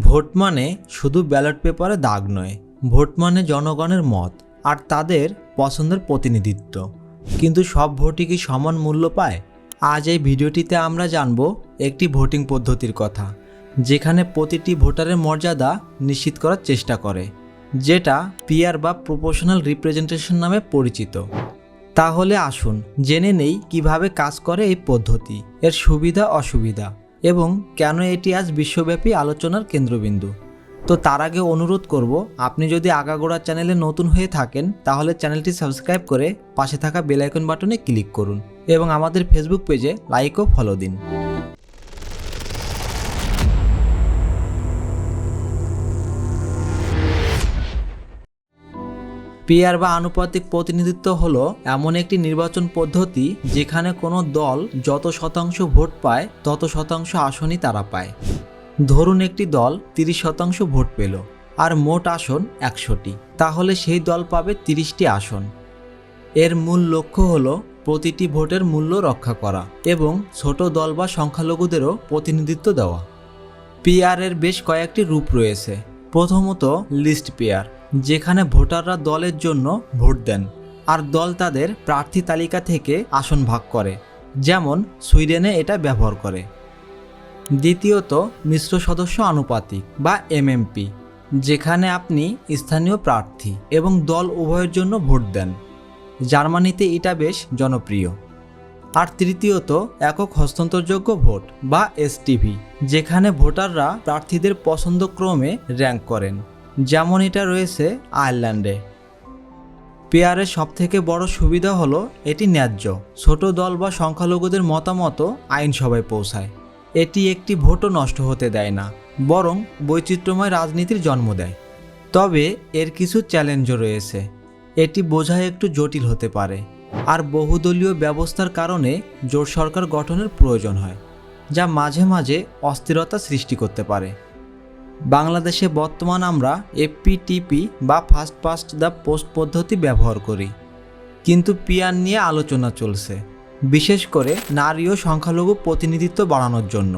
Vote মানে শুধু ballot পেপারে দাগ নয়, ভোট মানে জনগণের মত আর তাদের পছন্দের প্রতিনিধিত্ব। কিন্তু সব ভোটই কি সমান মূল্য পায়? আজ এই ভিডিওটিতে আমরা জানব একটি ভোটিং পদ্ধতির কথা, যেখানে প্রতিটি ভোটারের মর্যাদা নিশ্চিত করার চেষ্টা করে, যেটা পিয়ার বা প্রপোর্শনাল রিপ্রেজেন্টেশন নামে পরিচিত। তাহলে আসুন জেনে নেই কীভাবে কাজ করে এই পদ্ধতি, এর সুবিধা অসুবিধা। এবং কেন এটি আজ বিশ্বব্যাপী আলোচনার কেন্দ্রবিন্দু? তো তার আগে অনুরোধ করব, আপনি যদি আগাগোড়া চ্যানেলে নতুন হয়ে থাকেন, তাহলে চ্যানেলটি সাবস্ক্রাইব করে পাশে থাকা বেলাইকন বাটনে ক্লিক করুন এবং আমাদের ফেসবুক পেজে লাইক ও ফলো দিন। পিয়ার বা আনুপাতিক প্রতিনিধিত্ব হলো এমন একটি নির্বাচন পদ্ধতি যেখানে কোনো দল যত শতাংশ ভোট পায়, তত শতাংশ আসনই তারা পায়। ধরুন একটি দল তিরিশ শতাংশ ভোট পেল আর মোট আসন একশোটি। তাহলে সেই দল পাবে তিরিশটি আসন। এর মূল লক্ষ্য হলো প্রতিটি ভোটের মূল্য রক্ষা করা এবং ছোট দল বা সংখ্যালঘুদেরও প্রতিনিধিত্ব দেওয়া। পিয়ারের বেশ কয়েকটি রূপ রয়েছে। প্রথমত লিস্ট পেয়ার। যেখানে ভোটাররা দলের জন্য ভোট দেন আর দল তাদের প্রার্থী তালিকা থেকে আসন ভাগ করে, যেমন সুইডেনে এটা ব্যবহার করে। দ্বিতীয়ত, মিশ্র সদস্য আনুপাতিক বা এমএমপি, যেখানে আপনি স্থানীয় প্রার্থী এবং দল উভয়ের জন্য ভোট দেন। জার্মানিতে এটা বেশ জনপ্রিয়। আর তৃতীয়ত, একক হস্তান্তরযোগ্য ভোট বা এসটিভি, যেখানে ভোটাররা প্রার্থীদের পছন্দক্রমে র্যাঙ্ক করেন। যেমন এটা রয়েছে আয়ারল্যান্ডে। পেয়ারের সবথেকে বড় সুবিধা হলো এটি ন্যায্য। ছোট দল বা সংখ্যালঘুদের মতামত আইনসভায় পৌঁছায়। এটি একটি ভোটও নষ্ট হতে দেয় না, বরং বৈচিত্র্যময় রাজনীতির জন্ম দেয়। তবে এর কিছু চ্যালেঞ্জও রয়েছে। এটি বোঝা একটু জটিল হতে পারে। আর বহুদলীয় ব্যবস্থার কারণে জোট সরকার গঠনের প্রয়োজন হয়, যা মাঝে মাঝে অস্থিরতা সৃষ্টি করতে পারে। বাংলাদেশে বর্তমান আমরা এফপিটিপি বা ফার্স্ট পাস্ট দ্য পোস্ট পদ্ধতি ব্যবহার করি। কিন্তু পিয়ার নিয়ে আলোচনা চলছে, বিশেষ করে নারী ও সংখ্যালঘু প্রতিনিধিত্ব বাড়ানোর জন্য।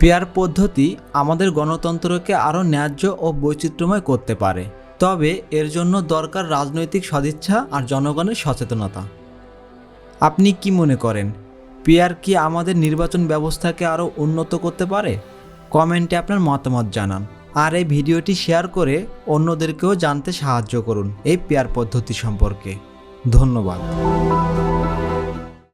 পেয়ার পদ্ধতি আমাদের গণতন্ত্রকে আরও ন্যায্য ও বৈচিত্র্যময় করতে পারে, তবে এর জন্য দরকার রাজনৈতিক সদিচ্ছা আর জনগণের সচেতনতা। আপনি কি মনে করেন, পিয়ার কি আমাদের নির্বাচন ব্যবস্থাকে আরও উন্নত করতে পারে? কমেন্টে আপনার মতামত জানান আর এই ভিডিওটি শেয়ার করে অন্যদেরকেও জানতে সাহায্য করুন এই পেয়ার পদ্ধতি সম্পর্কে। ধন্যবাদ।